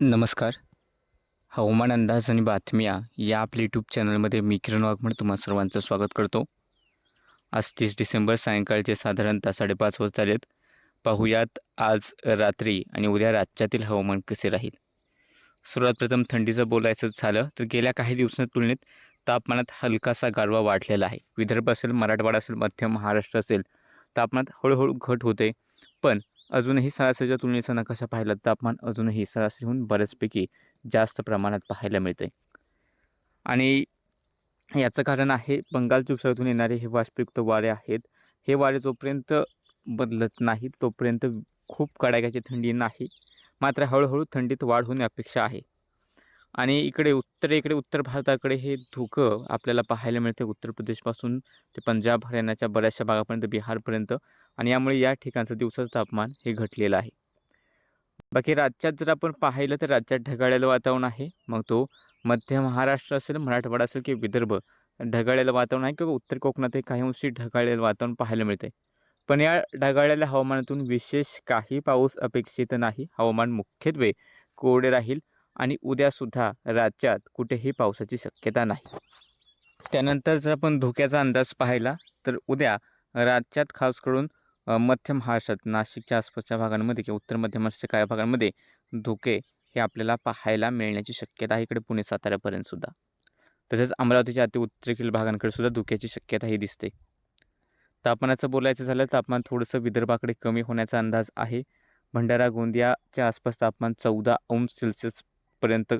नमस्कार. हवामान अंदाज आणि बातम्या या आपल्या यूट्यूब चॅनलमध्ये मी किरण वाघमड तुम्हा सर्वांचं स्वागत करतो. आज तीस डिसेंबर सायंकाळचे साधारणतः साडेपाच वाजता आलेत पाहूयात आज रात्री आणि उद्या राज्यातील हवामान कसे राहील? सर्वात प्रथम थंडीचं बोलायचं झालं तर गेल्या काही दिवसांच्या तुलनेत तापमानात हलकासा गारवा वाढलेला आहे. विदर्भ असेल मराठवाडा असेल मध्य महाराष्ट्र असेल तापमानात हळूहळू घट होते. पण अजूनही सरासरीच्या तुलनेचा नकाशा पाहिला तर तापमान अजूनही सरासरीहून बऱ्याचपैकी जास्त प्रमाणात पाहायला मिळते आणि याचं कारण आहे बंगालच्या उपसागरातून येणारे हे वाष्पयुक्त वारे आहेत. हे वारे जोपर्यंत बदलत नाहीत तोपर्यंत खूप कडाक्याची थंडी नाही. मात्र हळूहळू थंडीत वाढ होणे अपेक्षा आहे. आणि इकडे उत्तरेकडे उत्तर भारताकडे हे धुकं आपल्याला पाहायला मिळते उत्तर प्रदेशपासून ते पंजाब हरियाणाच्या बऱ्याचशा भागापर्यंत बिहारपर्यंत. आणि यामुळे या ठिकाणचं दिवसाचं तापमान हे घटलेलं आहे. बाकी राज्यात जर आपण पाहिलं तर राज्यात ढगाळलेलं वातावरण आहे. मग तो मध्य महाराष्ट्र असेल मराठवाडा असेल किंवा विदर्भ ढगाळलेलं वातावरण आहे किंवा उत्तर कोकणातही काही अंशी ढगाळलेलं वातावरण पाहायला मिळते पण या ढगाळलेल्या हवामानातून विशेष काही पाऊस अपेक्षित नाही. हवामान मुख्यत्वे कोरडे राहील आणि उद्यासुद्धा राज्यात कुठेही पावसाची शक्यता नाही. त्यानंतर जर आपण धोक्याचा अंदाज पाहिला तर उद्या राज्यात खास करून मध्यम मध्य महाराष्ट्रात नाशिकच्या आसपासच्या भागांमध्ये किंवा उत्तर मध्य महाराष्ट्राच्या काही भागांमध्ये धुके हे आपल्याला पाहायला मिळण्याची शक्यता आहे. इकडे पुणे साताऱ्यापर्यंत सुद्धा. तसेच अमरावतीच्या अति उत्तरेकडील भागांकडे सुद्धा धुक्याची शक्यता ही दिसते. तापमानाचं बोलायचं झालं तापमान थोडंसं विदर्भाकडे कमी होण्याचा अंदाज आहे. भंडारा गोंदियाच्या आसपास तापमान चौदा अंश सेल्सिअसपर्यंत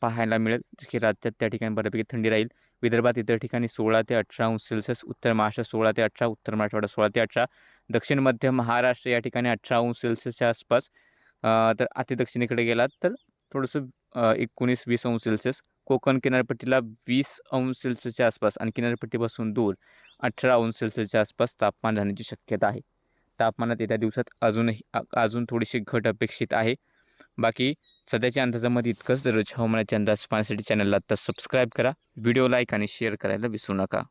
पाहायला मिळेल. की राज्यात त्या ठिकाणी बऱ्यापैकी थंडी राहील. विदर्भात इतर ठिकाणी सोळा ते अठरा अंश सेल्सिअस उत्तर महाराष्ट्र सोळा ते अठरा उत्तर मराठवाडा सोळा ते अठरा दक्षिण मध्य महाराष्ट्र या ठिकाणी अठरा अंश सेल्सिअसच्या आसपास तर अतिदक्षिणेकडे गेलात तर थोडंसं एकोणीस वीस अंश सेल्सिअस कोकण किनारपट्टीला वीस अंश सेल्सिअसच्या आसपास आणि किनारपट्टीपासून दूर अठरा अंश सेल्सिअसच्या आसपास तापमान राहण्याची शक्यता आहे. तापमानात येत्या दिवसात अजूनही अजून थोडीशी घट अपेक्षित आहे. बाकी सध्याच्या अंदाजामध्ये इतकंच दररोज हवामानाचे अंदाज पाहण्यासाठी चॅनलला आत्ता सबस्क्राईब करा. व्हिडिओ लाईक आणि शेअर करायला विसरू नका.